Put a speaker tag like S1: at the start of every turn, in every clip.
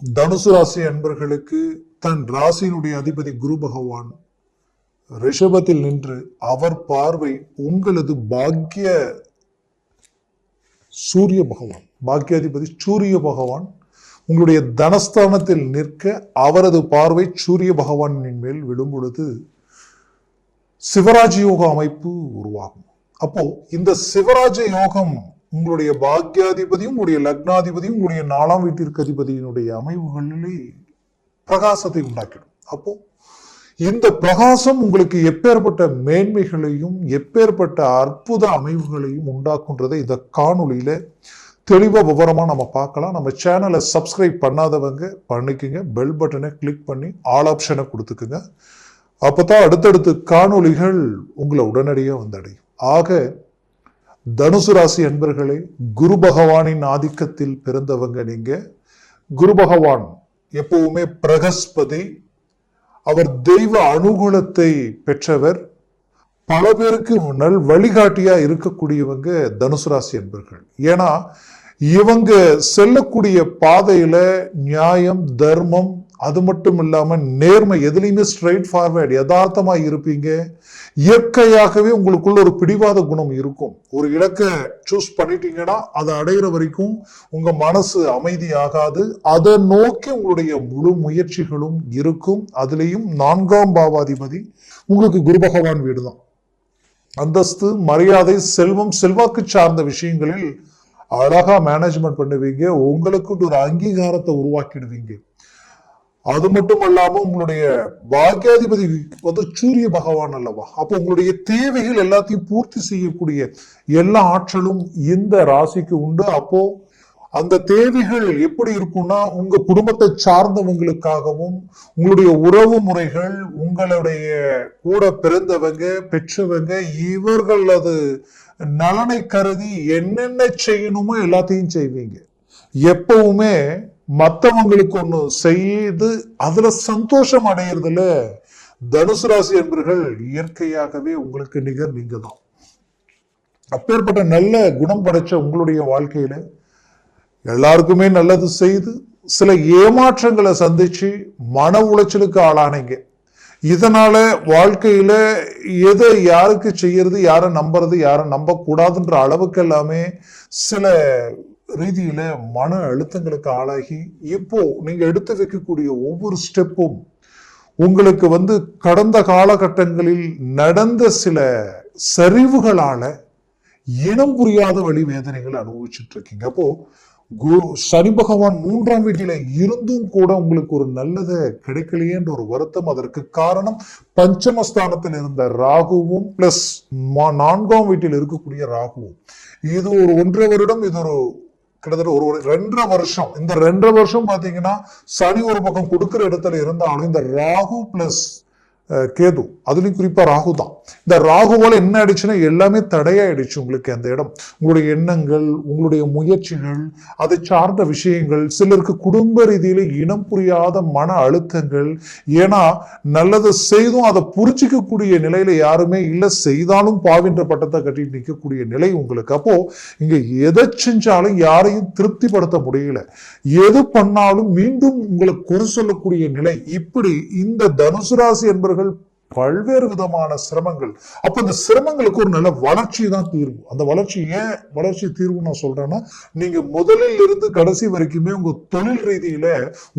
S1: தனுசு ராசி அன்பர்களுக்கு தன் ராசியினுடைய அதிபதி குரு பகவான் ரிஷபத்தில் நின்று அவர் பார்வை உங்களது பாக்கிய சூரிய பகவான் பாக்கியாதிபதி சூரிய பகவான். உங்களுடைய தனஸ்தானத்தில் நிற்க அவரது பார்வை சூரிய பகவானின் மேல் விடும் பொழுது சிவராஜ யோக அமைப்பு உருவாகும். அப்போ இந்த சிவராஜ யோகம் உங்களுடைய பாக்கியாதிபதியும் உங்களுடைய லக்னாதிபதியும் உங்களுடைய நாலாம் வீட்டிற்கு அதிபதியினுடைய அமைவுகளிலே பிரகாசத்தை உண்டாக்கிடும். அப்போ இந்த பிரகாசம் உங்களுக்கு எப்பேற்பட்ட மேன்மைகளையும் எப்பேற்பட்ட அற்புத அமைவுகளையும் உண்டாக்குன்றதை இந்த காணொளியில தெளிவாக விவரமாக நம்ம பார்க்கலாம். நம்ம சேனலை சப்ஸ்கிரைப் பண்ணாதவங்க பண்ணிக்கோங்க. பெல் பட்டனை கிளிக் பண்ணி ஆல் ஆப்ஷனை கொடுத்துக்குங்க. அப்போ தான் அடுத்தடுத்து காணொளிகள் உங்களை உடனடியாக வந்தடையும். ஆக தனுசு ராசி அன்பர்களே குரு பகவானின் ஆதிக்கத்தில் பிறந்தவங்க நீங்க. குரு பகவான் எப்பவுமே பிரகஸ்பதி. அவர் தெய்வ அனுகூலத்தை பெற்றவர். பல பேருக்கு முன்னால் வழிகாட்டியா இருக்கக்கூடியவங்க தனுசு ராசி அன்பர்கள். ஏன்னா இவங்க செல்லக்கூடிய பாதையில நியாயம் தர்மம் அது மட்டும் இல்லாமல் நேர்மை எதுலேயுமே ஸ்ட்ரைட் ஃபார்வேர்டு யதார்த்தமாக இருப்பீங்க. இயற்கையாகவே உங்களுக்குள்ள ஒரு பிடிவாத குணம் இருக்கும். ஒரு இலக்கை சூஸ் பண்ணிட்டீங்கன்னா அதை அடையிற வரைக்கும் உங்கள் மனசு அமைதியாகாது. அதை நோக்கி உங்களுடைய முழு முயற்சிகளும் இருக்கும். அதுலேயும் நான்காம் பாவாதிபதி உங்களுக்கு குரு பகவான் வீடு தான் அந்தஸ்து மரியாதை செல்வம் செல்வாக்கு சார்ந்த விஷயங்களில் அழகாக மேனேஜ்மெண்ட் பண்ணுவீங்க. உங்களுக்கு ஒரு அங்கீகாரத்தை உருவாக்கிடுவீங்க. அது மட்டும் அல்லாம உங்களுடைய பாக்கியாதிபதி வந்து சூரிய பகவான் அல்லவா? அப்போ உங்களுடைய தேவைகள் எல்லாத்தையும் பூர்த்தி செய்யக்கூடிய எல்லா ஆற்றலும் இந்த ராசிக்கு உண்டு. அப்போ அந்த தேவைகள் எப்படி இருக்கும்னா உங்க குடும்பத்தை சார்ந்தவங்களுக்காகவும் உங்களுடைய உறவு முறைகள் உங்களுடைய கூட பிறந்தவங்க பெற்றவங்க இவர்களது நலனை கருதி என்னென்ன செய்யணுமோ எல்லாத்தையும் செய்வீங்க. எப்பவுமே மற்றவங்களுக்கு ஒண்ணு செய்து அதுல சந்தோஷம் அடையிறதுல தனுசு ராசி என்பர்கள் இயற்கையாகவே உங்களுக்கு நிகர் நீங்க தான் அப்பேற்பட்ட நல்ல குணம் படைச்ச உங்களுடைய வாழ்க்கையில எல்லாருக்குமே நல்லது செய்து சில ஏமாற்றங்களை சந்திச்சு மன உளைச்சலுக்கு ஆளானீங்க. இதனால வாழ்க்கையில எதை யாருக்கு செய்யறது யாரை நம்புறது யாரை நம்ப கூடாதுன்ற அளவுக்கு எல்லாமே சில ரீதியில மன அழுத்தங்களுக்கு ஆளாகி இப்போ நீங்க எடுத்து வைக்கக்கூடிய ஒவ்வொரு ஸ்டெப்பும் உங்களுக்கு வந்து கடந்த காலகட்டங்களில் நடந்த சில சரிவுகளால இனம் புரியாத வழி வேதனைகளை அனுபவிச்சுட்டு இருக்கீங்க. அப்போ குரு சனி பகவான் மூன்றாம் வீட்டில இருந்தும் கூட உங்களுக்கு ஒரு நல்லதை கிடைக்கலையேன்ற ஒரு வருத்தம் அதற்கு காரணம் பஞ்சமஸ்தானத்தில் இருந்த ராகுவும் பிளஸ் நான்காம் வீட்டில் இருக்கக்கூடிய ராகுவும். இது ஒரு ஒன்றரை வருடம் இது ஒரு கிட்டத்தட்ட ஒரு ஒரு ரெண்டரை வருஷம் இந்த ரெண்டரை வருஷம் பாத்தீங்கன்னா சனி ஒரு பக்கம் கொடுக்கிற இடத்துல இருந்தாலும் இந்த ராகு பிளஸ் கேது. அதுலேயும் குறிப்பாக ராகு தான். இந்த ராகுவால் என்ன ஆயிடுச்சுன்னா எல்லாமே தடையாயிடுச்சு உங்களுக்கு அந்த இடம். உங்களுடைய எண்ணங்கள் உங்களுடைய முயற்சிகள் அதை சார்ந்த விஷயங்கள் சிலருக்கு குடும்ப ரீதியில இனம் புரியாத மன அழுத்தங்கள். ஏன்னா நல்லதை செய்தும் அதை புரிச்சிக்கக்கூடிய நிலையில யாருமே இல்லை செய்தாலும் பாவின்ற பட்டத்தை கட்டிட்டு நிற்கக்கூடிய நிலை உங்களுக்கு. அப்போ இங்க எதை செஞ்சாலும் யாரையும் திருப்திப்படுத்த முடியல. எது பண்ணாலும் மீண்டும் உங்களை குறை சொல்லக்கூடிய நிலை. இப்படி இந்த தனுசு ராசி என்பவர்கள் பல்வேறு விதமான சிரமங்கள். அப்ப இந்த சிரமங்களுக்கு ஒரு நல்ல வளர்ச்சி தான் தீர்வு. அந்த வளர்ச்சி ஏன் வளர்ச்சி தீர்வு நான் சொல்றேன்னா நீங்க முதலில் இருந்து கடைசி வரைக்குமே உங்க தொழில் ரீதியில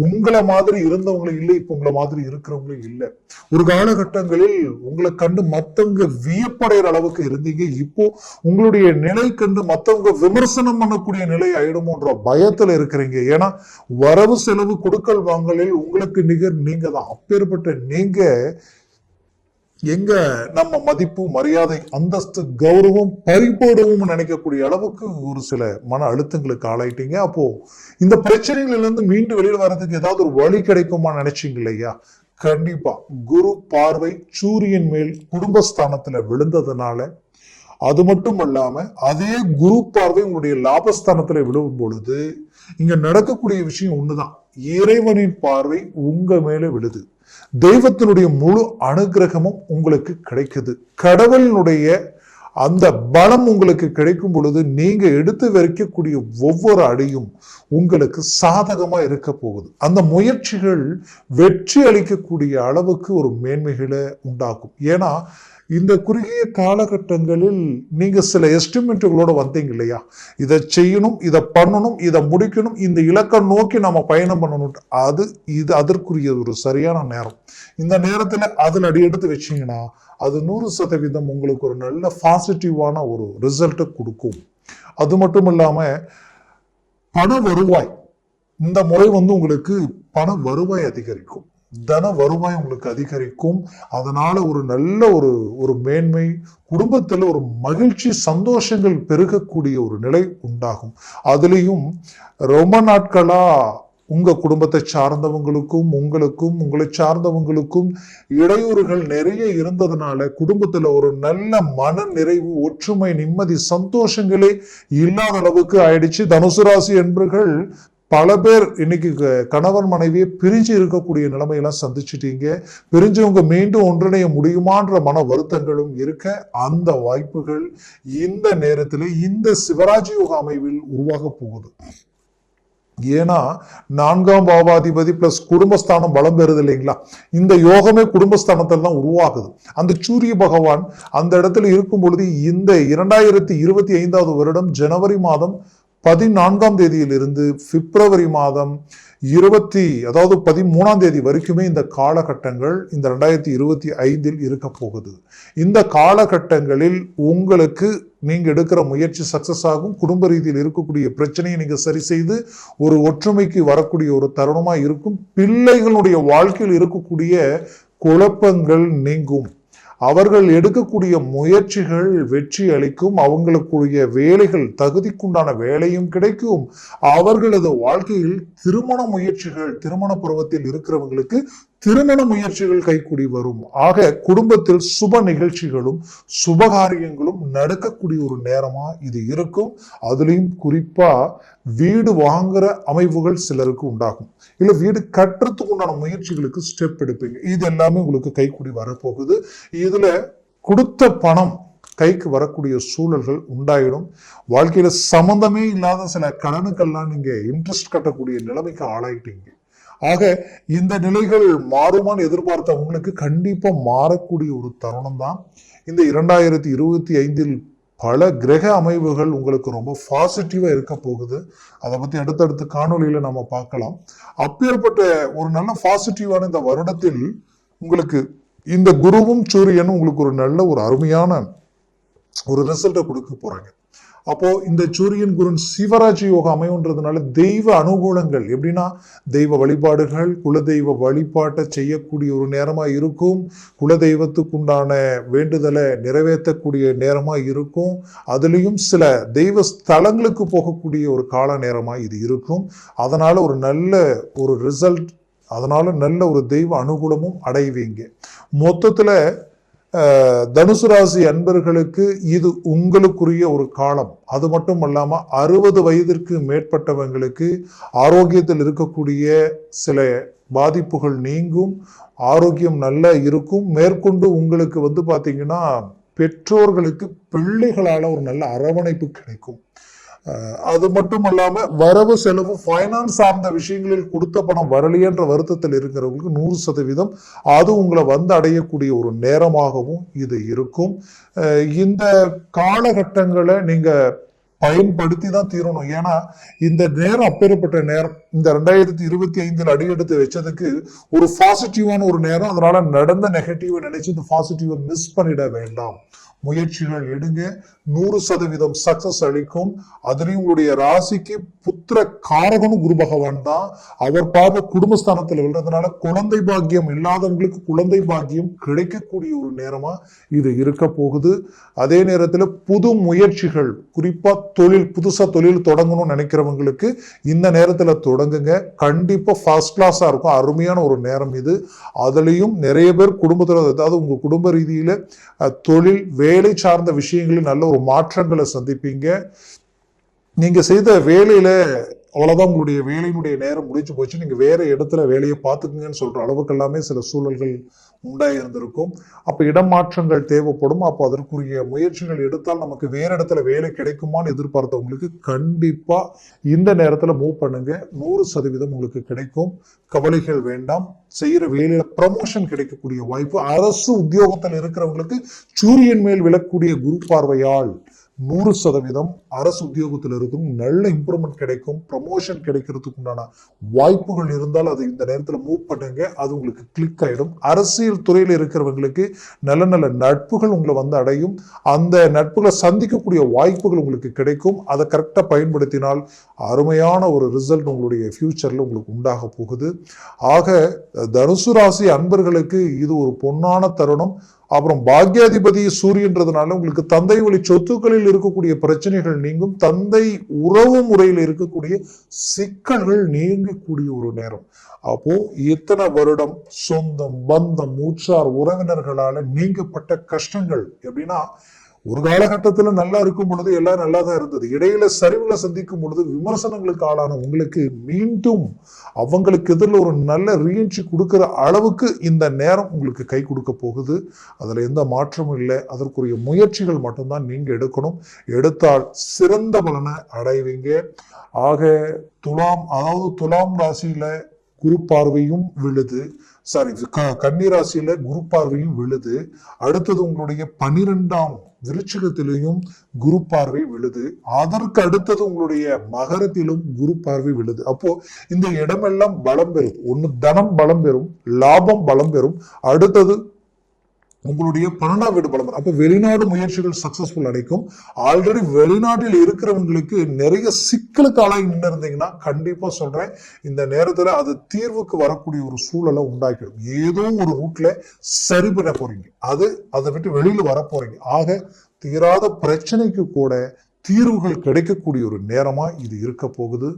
S1: உங்களை மாதிரி இருந்தவங்களும் இல்லை இப்ப உங்களை மாதிரி இருக்கிறவங்களும் இல்லை. ஒரு காலகட்டங்களில் உங்களை கண்டு மத்தவங்க வியப்படைகிற அளவுக்கு இருந்தீங்க. இப்போ உங்களுடைய நிலை கண்டு மத்தவங்க விமர்சனம் பண்ணக்கூடிய நிலை ஆயிடுமோன்ற பயத்துல இருக்கிறீங்க. ஏன்னா வரவு செலவு கொடுக்கல் வாங்கலில் உங்களுக்கு நிகர் நீங்க தான் அப்பேற்பட்ட நீங்க எங்க? நம்ம மதிப்பு மரியாதை அந்தஸ்து கௌரவம் பறிபோடவும் நினைக்கக்கூடிய அளவுக்கு ஒரு சில மன அழுத்தங்களுக்கு ஆளாயிட்டீங்க. அப்போ இந்த பிரச்சனைகளிலிருந்து மீண்டு வெளியில் வர்றதுக்கு ஏதாவது ஒரு வழி கிடைக்குமா நினைச்சீங்க இல்லையா? கண்டிப்பா. குரு பார்வை சூரியன் மேல் குடும்பஸ்தானத்துல விழுந்ததுனால அது மட்டும் இல்லாம அதே குரு பார்வை உங்களுடைய லாபஸ்தானத்துல விழும் பொழுது இங்க நடக்கக்கூடிய விஷயம் ஒண்ணுதான். இறைவனின் பார்வை உங்க மேல விழுது. தெய்வத்தினுடைய முழு அனுகிரகமும் உங்களுக்கு கிடைக்குது. கடவுளினுடைய அந்த பலம் உங்களுக்கு கிடைக்கும் பொழுது நீங்க எடுத்து வைக்கக்கூடிய ஒவ்வொரு அடியும் உங்களுக்கு சாதகமா இருக்க போகுது. அந்த முயற்சிகள் வெற்றி அளிக்கக்கூடிய அளவுக்கு ஒரு மேன்மைகளை உண்டாக்கும். ஏன்னா இந்த குறுகிய காலகட்டங்களில் நீங்கள் சில எஸ்டிமேட்டுகளோட வந்தீங்க இல்லையா? இதை செய்யணும் இதை பண்ணணும் இதை முடிக்கணும் இந்த இலக்கை நோக்கி நம்ம பயணம் பண்ணணும் அது இது அதற்குரிய ஒரு சரியான நேரம். இந்த நேரத்தில் அதில் அடி எடுத்து வச்சீங்கன்னா அது நூறு சதவீதம் உங்களுக்கு ஒரு நல்ல பாசிட்டிவான ஒரு ரிசல்ட்டை கொடுக்கும். அது மட்டும் இல்லாம பண வருவாய். இந்த முறை வந்து உங்களுக்கு பண வருவாய் அதிகரிக்கும். தன வருவாய் உங்களுக்கு அதிகரிக்கும். அதனால ஒரு நல்ல ஒரு ஒரு மேன்மை குடும்பத்துல ஒரு மகிழ்ச்சி சந்தோஷங்கள் பெருகக்கூடிய ஒரு நிலை உண்டாகும். அதுலேயும் ரொம்ப நாட்களா உங்க குடும்பத்தை சார்ந்தவங்களுக்கும் உங்களுக்கும் உங்களை சார்ந்தவங்களுக்கும் இடையூறுகள் நிறைய இருந்ததுனால குடும்பத்துல ஒரு நல்ல மன நிறைவு ஒற்றுமை நிம்மதி சந்தோஷங்களே இல்லாத அளவுக்கு ஆயிடுச்சு. தனுசு ராசி என்பர்கள் பல பேர் இன்னைக்கு க- கணவன் மனைவியை பிரிஞ்சு இருக்கக்கூடிய நிலைமையெல்லாம் சந்திச்சிட்டீங்க. பிரிஞ்சவங்க மீண்டும் ஒன்றிணைய முடியுமான்ற மன வருத்தங்களும் இருக்க அந்த வாய்ப்புகள் இந்த நேரத்தில் இந்த சிவராஜ் யோக அமைவில் உருவாக போகுது. ஏன்னா நான்காம் பாவாதிபதி பிளஸ் குடும்பஸ்தானம் பலம் பெறுது இல்லைங்களா? இந்த யோகமே குடும்பஸ்தானத்தில் தான் உருவாகுது. அந்த சூரிய பகவான் அந்த இடத்துல இருக்கும் பொழுது இந்த இரண்டாயிரத்தி இருபத்தி ஐந்தாவது வருடம் ஜனவரி மாதம் பதினான்காம் தேதியிலிருந்து பிப்ரவரி மாதம் இருபத்தி அதாவது பதிமூணாம் தேதி வரைக்குமே இந்த காலகட்டங்கள் இந்த ரெண்டாயிரத்தி இருபத்தி ஐந்தில் இருக்க போகுது. இந்த காலகட்டங்களில் உங்களுக்கு நீங்கள் எடுக்கிற முயற்சி சக்ஸஸ் ஆகும். குடும்ப ரீதியில் இருக்கக்கூடிய பிரச்சனையை நீங்கள் சரி செய்து ஒரு ஒற்றுமைக்கு வரக்கூடிய ஒரு தருணமாக இருக்கும். பிள்ளைகளுடைய வாழ்க்கையில் இருக்கக்கூடிய குழப்பங்கள் நீங்கும். அவர்கள் எடுக்கக்கூடிய முயற்சிகள் வெற்றி அளிக்கும் அவங்களுக்குரிய வேலைகள் தகுதிக்குண்டான வேலையும் கிடைக்கும். அவர்களது வாழ்க்கையில் திருமண முயற்சிகள் திருமண பருவத்தில் இருக்கிறவங்களுக்கு திருமண முயற்சிகள் கைக்கூடி வரும். ஆக குடும்பத்தில் சுப நிகழ்ச்சிகளும் சுபகாரியங்களும் நடக்கக்கூடிய ஒரு நேரமா இது இருக்கும். அதுலேயும் குறிப்பா வீடு வாங்குற அமைவுகள் சிலருக்கு உண்டாகும். இல்ல வீடு கட்டுறதுக்கு உண்டான முயற்சிகளுக்கு ஸ்டெப் எடுப்பீங்க. இது எல்லாமே உங்களுக்கு கைக்கூடி வரப்போகுது. இதுல கொடுத்த பணம் கைக்கு வரக்கூடிய சூழல்கள் உண்டாயிடும். வாழ்க்கையில சம்பந்தமே இல்லாத சில கடனுக்கெல்லாம் நீங்க இன்ட்ரெஸ்ட் கட்டக்கூடிய நிலைமைக்கு ஆளாயிட்டீங்க. ஆக இந்த நிலைகள் மாறுமான்னு எதிர்பார்த்த உங்களுக்கு கண்டிப்பாக மாறக்கூடிய ஒரு தருணம் தான் இந்த இரண்டாயிரத்தி இருபத்தி ஐந்தில் பல கிரக அமைவுகள் உங்களுக்கு ரொம்ப பாசிட்டிவாக இருக்க போகுது. அதை பற்றி அடுத்தடுத்த காணொலியில் நம்ம பார்க்கலாம். அப்பேற்பட்ட ஒரு நல்ல பாசிட்டிவான இந்த வருடத்தில் உங்களுக்கு இந்த குருவும் சூரியனும் உங்களுக்கு ஒரு நல்ல ஒரு அருமையான ஒரு ரிசல்ட்டை கொடுக்க போகிறாங்க அப்போ இந்த சூரியன் குருன் சிவராஜ் யோகா அமையுன்றதுனால தெய்வ அனுகூலங்கள். எப்படின்னா தெய்வ வழிபாடுகள் குலதெய்வ வழிபாட்டை செய்யக்கூடிய ஒரு நேரமாக இருக்கும். குலதெய்வத்துக்குண்டான வேண்டுதலை நிறைவேற்றக்கூடிய நேரமாக இருக்கும். அதுலேயும் சில தெய்வ ஸ்தலங்களுக்கு போகக்கூடிய ஒரு கால நேரமாக இது இருக்கும். அதனால் ஒரு நல்ல ஒரு ரிசல்ட் அதனால் நல்ல ஒரு தெய்வ அனுகூலமும் அடைவீங்க. மொத்தத்தில் தனுசு ராசி அன்பர்களுக்கு இது உங்களுக்குரிய ஒரு காலம். அது மட்டும் அல்லாமல் அறுபது வயதிற்கு மேற்பட்டவங்களுக்கு ஆரோக்கியத்தில் இருக்கக்கூடிய சில பாதிப்புகள் நீங்கும் ஆரோக்கியம் நல்லா இருக்கும். மேற்கொண்டு உங்களுக்கு வந்து பார்த்தீங்கன்னா பெற்றோர்களுக்கு பிள்ளைகளால் ஒரு நல்ல அரவணைப்பு கிடைக்கும். அது மட்டும் இல்லாம வரவு செலவு ஃபைனான்ஸ் சார்ந்த விஷயங்களில் கொடுத்த பணம் வரலையென்ற வருத்தத்தில் இருக்கிறவங்களுக்கு நூறு சதவீதம் அது உங்களை வந்து அடையக்கூடிய ஒரு நேரமாகவும் இது இருக்கும். இந்த காலகட்டங்களை நீங்க பயன்படுத்தி தான் தீரணும். ஏன்னா இந்த நேரம் அப்பேற்பட்ட நேரம் இந்த ரெண்டாயிரத்தி இருபத்தி ஐந்தில் அடியெடுத்து வச்சதுக்கு ஒரு பாசிட்டிவான ஒரு நேரம் அதனால நடந்த நெகட்டிவை நினைச்சு இந்த பாசிட்டிவை மிஸ் பண்ணிட வேண்டாம். முயற்சிகள் எடுங்க. நூறு சதவீதம் சக்சஸ் அளிக்கும். அதுலேயும் உங்களுடைய ராசிக்கு புத்திர காரகனும் குரு பகவான் தான். அவர் பார்வை குடும்பஸ்தானத்தில் விழுறதுனால குழந்தை பாக்கியம் இல்லாதவங்களுக்கு குழந்தை பாக்கியம் கிடைக்கக்கூடிய ஒரு நேரமா இது இருக்க போகுது. அதே நேரத்தில் புது முயற்சிகள் குறிப்பா தொழில் புதுசா தொழில் தொடங்கணும்னு நினைக்கிறவங்களுக்கு இந்த நேரத்துல தொடங்குங்க. கண்டிப்பா ஃபர்ஸ்ட் கிளாஸா இருக்கும். அருமையான ஒரு நேரம் இது. அதுலயும் நிறைய பேர் குடும்பத்துல அதாவது உங்க குடும்ப ரீதியில தொழில் வேலை சார்ந்த விஷயங்களில் நல்ல ஒரு மாற்றங்களை சந்திப்பீங்க. நீங்கள் செய்த வேலையில் அவ்வளோதான் உங்களுடைய வேலையினுடைய நேரம் முடிஞ்சு போச்சு. நீங்கள் வேற இடத்துல வேலையை பார்த்துக்குங்கன்னு சொல்கிற அளவுக்கு எல்லாமே சில சூழல்கள் உண்டாகி இருந்திருக்கும் அப்ப இடமாற்றங்கள் தேவைப்படும். அப்போ அதற்குரிய முயற்சிகள் எடுத்தால் நமக்கு வேற இடத்துல வேலை கிடைக்குமான்னு எதிர்பார்த்தவங்களுக்கு கண்டிப்பாக இந்த நேரத்தில் மூவ் பண்ணுங்க. நூறு சதவீதம் உங்களுக்கு கிடைக்கும். கவலைகள் வேண்டாம். செய்கிற வேலையில் ப்ரமோஷன் கிடைக்கக்கூடிய வாய்ப்பு. அரசு உத்தியோகத்தில் இருக்கிறவங்களுக்கு சூரியன் மேல் விழக்கூடிய குரு பார்வையால் நூறு சதவீதம் அரசு உத்தியோகத்தில் இருக்கும் நல்ல இம்ப்ரூவ்மெண்ட் கிடைக்கும் ப்ரமோஷன் கிடைக்கிறதுக்கு உண்டான வாய்ப்புகள் இருந்தால் அது இந்த நேரத்தில் மூவ் பண்ணுங்க. அது உங்களுக்கு கிளிக் ஆயிடும். அரசியல் துறையில் இருக்கிறவங்களுக்கு நல்ல நல்ல நட்புகள் உங்களை வந்து அடையும். அந்த நட்புகளை சந்திக்கக்கூடிய வாய்ப்புகள் உங்களுக்கு கிடைக்கும். அதை கரெக்டாக பயன்படுத்தினால் அருமையான ஒரு ரிசல்ட் உங்களுடைய ஃபியூச்சரில் உங்களுக்கு உண்டாக போகுது. ஆக தனுசு ராசி அன்பர்களுக்கு இது ஒரு பொன்னான தருணம். அப்புறம் பாக்யாதிபதி சூரியன்றதுனால உங்களுக்கு தந்தை வழி சொத்துக்களில் இருக்கக்கூடிய பிரச்சனைகள் நீங்கும். தந்தை உறவு முறையில் இருக்கக்கூடிய சிக்கல்கள் நீங்கக்கூடிய ஒரு நேரம். அப்போ இத்தனை வருடம் சொந்தம் பந்தம் உற்றார் உறவினர்களால நீங்கப்பட்ட கஷ்டங்கள் எப்படின்னா ஒரு காலகட்டத்தில் நல்லா இருக்கும் பொழுது எல்லாம் நல்லா தான் இருந்தது. இடையில சரிவுகளை சந்திக்கும் பொழுது விமர்சனங்களுக்கு ஆளான உங்களுக்கு மீண்டும் அவங்களுக்கு எதிரில் ஒரு நல்ல ரீஎன்ட்ரி கொடுக்குற அளவுக்கு இந்த நேரம் உங்களுக்கு கை கொடுக்க போகுது. அதில் எந்த மாற்றமும் இல்லை. அதற்குரிய முயற்சிகள் மட்டும்தான் நீங்கள் எடுக்கணும். எடுத்தால் சிறந்த பலனை அடைவீங்க. ஆக துலாம் அதாவது துலாம் ராசியில் குரு பார்வையும் விழுது சாரி கன்னிராசியில குரு பார்வையும் விழுது. அடுத்தது உங்களுடைய பனிரெண்டாம் விருச்சிகத்திலையும் குரு பார்வை விழுது. அதற்கு அடுத்தது உங்களுடைய மகரத்திலும் குரு பார்வை விழுது. அப்போ இந்த இடமெல்லாம் பலம் பெறும். ஒன்னு தனம் பலம் பெறும் லாபம் பலம் பெறும். அடுத்தது உங்களுடைய பன்னெண்டாம் வீடு பலம் அப்போ வெளிநாடு முயற்சிகள் சக்சஸ்ஃபுல் அடைக்கும். ஆல்ரெடி வெளிநாட்டில் இருக்கிறவங்களுக்கு நிறைய சிக்கலுக்கு ஆளாகி நின்று இருந்தீங்கன்னா கண்டிப்பாக சொல்கிறேன் இந்த நேரத்தில் அது தீர்வுக்கு வரக்கூடிய ஒரு சூழலை உண்டாக்கிடும். ஏதோ ஒரு ரூட்ல சரி பண்ண போறீங்க. அது அதை விட்டு வெளியில் வர போகிறீங்க ஆக தீராத பிரச்சனைக்கு கூட தீர்வுகள் கிடைக்கக்கூடிய ஒரு நேரமாக இது இருக்க போகுது.